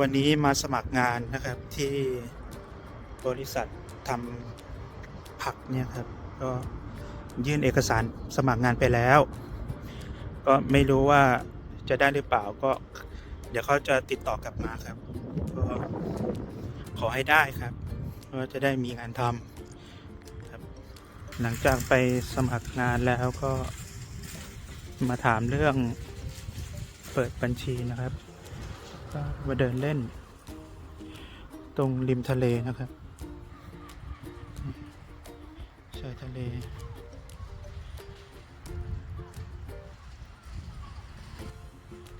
วันนี้มาสมัครงานนะครับที่บริษัททำผักเนี่ยครับ ก็ยื่นเอกสารสมัครงานไปแล้ว ก็ไม่รู้ว่าจะได้หรือเปล่าก็ เดี๋ยวเขาจะติดต่อกลับมาครับ ก็ขอให้ได้ครับก็จะได้มีงานทำครับ หลังจากไปสมัครงานแล้วก็มาถามเรื่องเปิดบัญชีนะครับ ก็มาเดินเล่น ตรงริมทะเลนะครับชายทะเล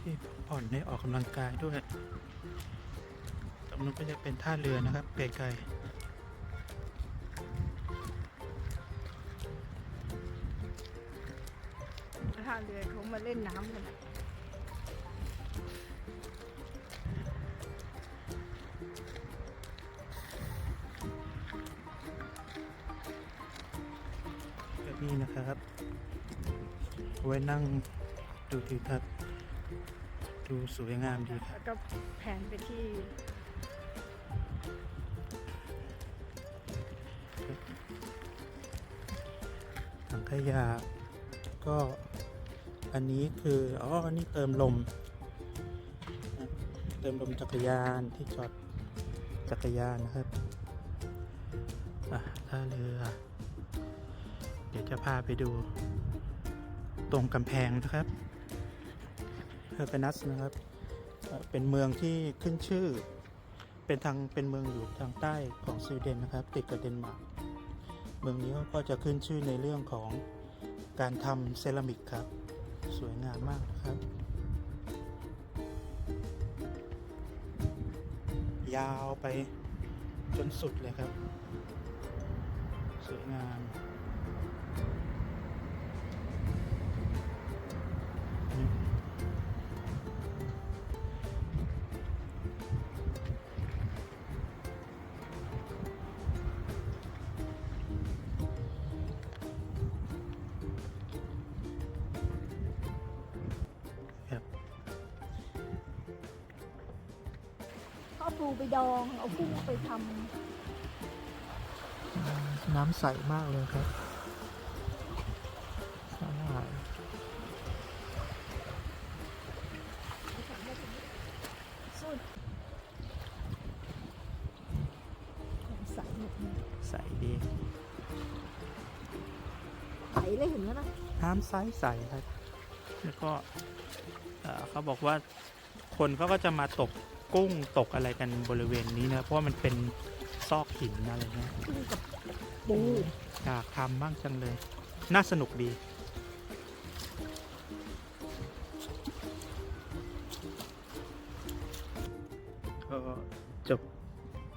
ที่ผ่อนให้ออกกำลังกายด้วยตรงนู้นก็จะเป็นท่าเรือนะครับไกลท่าเรือเขามาเล่นน้ำกัน นี่นะครับเอาไว้นั่งดูทิวทัศน์ดูสวยงามดีครับแล้วก็แผนไปที่ถังขยะก็อันนี้คืออ๋ออันนี้เติมลมนะเติมลมจักรยานที่จอดจักรยานนะครับอะท่าเรือเดี๋ยว จะพาไปดู ตรงกำแพงนะครับเฮอร์เปนัสนะครับ เป็นเมืองที่ขึ้นชื่อ เป็นทางเป็นเมืองอยู่ทางใต้ของสวีเดนนะครับ ติดกับเดนมาร์กเมืองนี้ก็จะขึ้นชื่อในเรื่องของการทำเซรามิกครับ สวยงามมากนะครับ ยาวไปจนสุดเลยครับ สวยงาม ปูไปดองเอากุ้งไปทน้ำใสมากเลยครับสะอาดำสุดใสหมดเลยใสดีใสเลยเห็นไหมล่ะน้ำใสใสครับ แล้วก็เอ่อเขาบอกว่าคนเขาก็จะมาตก กุ้งตกอะไรกันบริเวณนี้นะ เพราะว่ามันเป็นซอกหินอะไรเงี้ยกับปูอยากทำบ้างจังเลย น่าสนุกดีก็จบ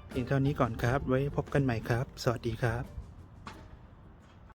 เพียงเท่านี้ก่อนครับ ไว้พบกันใหม่ครับ สวัสดีครับ